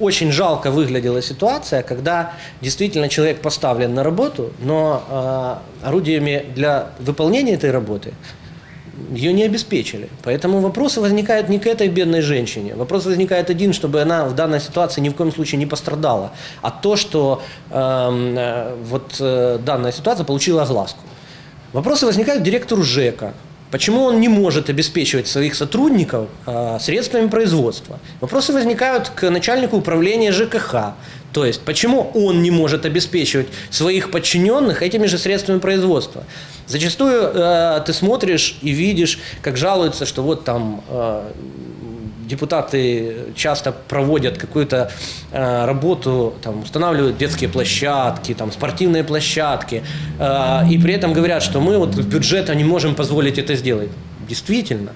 очень жалко выглядела ситуация, когда действительно человек поставлен на работу, но э, орудиями для выполнения этой работы ее не обеспечили. Поэтому вопросы возникают не к этой бедной женщине. Вопрос возникает один, чтобы она в данной ситуации ни в коем случае не пострадала, а то, что эм, э, вот э, данная ситуация получила огласку. Вопросы возникают директору ЖЭКа. Почему он не может обеспечивать своих сотрудников э, средствами производства? Вопросы возникают к начальнику управления ЖКХ. То есть, почему он не может обеспечивать своих подчиненных этими же средствами производства? Зачастую э, ты смотришь и видишь, как жалуются, что вот там э, депутаты часто проводят какую-то э, работу, там, устанавливают детские площадки, там, спортивные площадки, э, и при этом говорят, что мы вот бюджета не можем позволить это сделать. Действительно,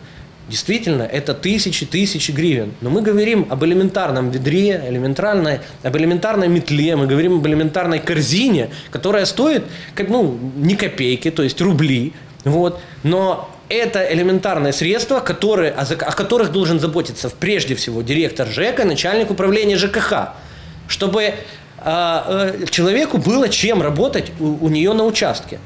Действительно, это тысячи, тысячи гривен. Но мы говорим об элементарном ведре, элементарной, об элементарной метле, мы говорим об элементарной корзине, которая стоит ну, не копейки, то есть рубли. Вот. Но это элементарное средство, которые, о, о которых должен заботиться прежде всего директор ЖЭКа, начальник управления ЖКХ, чтобы э, э, человеку было чем работать у, у нее на участке.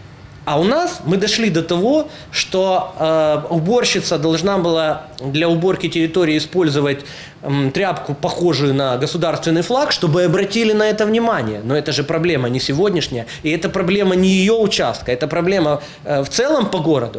А у нас мы дошли до того, что э, уборщица должна была для уборки территории использовать э, тряпку, похожую на государственный флаг, чтобы обратили на это внимание. Но это же проблема не сегодняшняя, и это проблема не ее участка, это проблема э, в целом по городу.